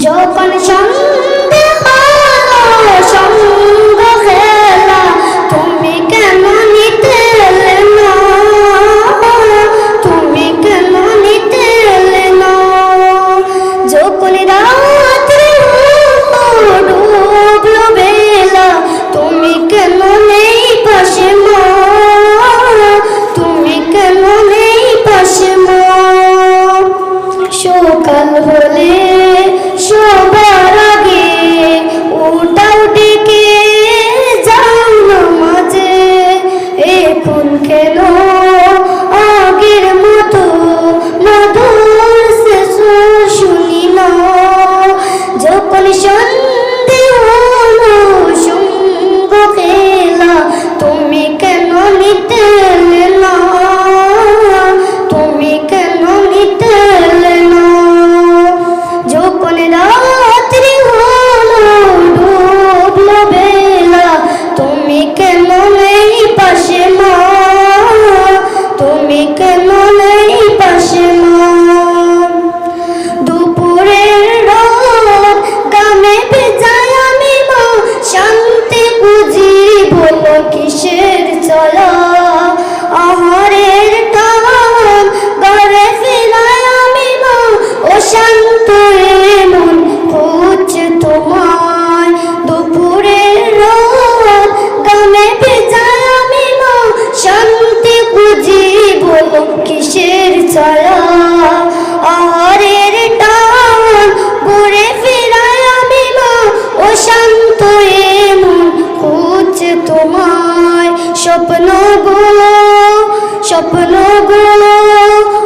যখন সন্ধে হলো সঙ্গ খেলা তুমি কেন নিতে না তুমি কেন নিতে না যখন রাত্রি ডুবলো বেলা, তুমি কেন নেই পাশে মা? তুমি কেন নেই পাশে মা? সকাল হলে solo গো স্বপ্ন গো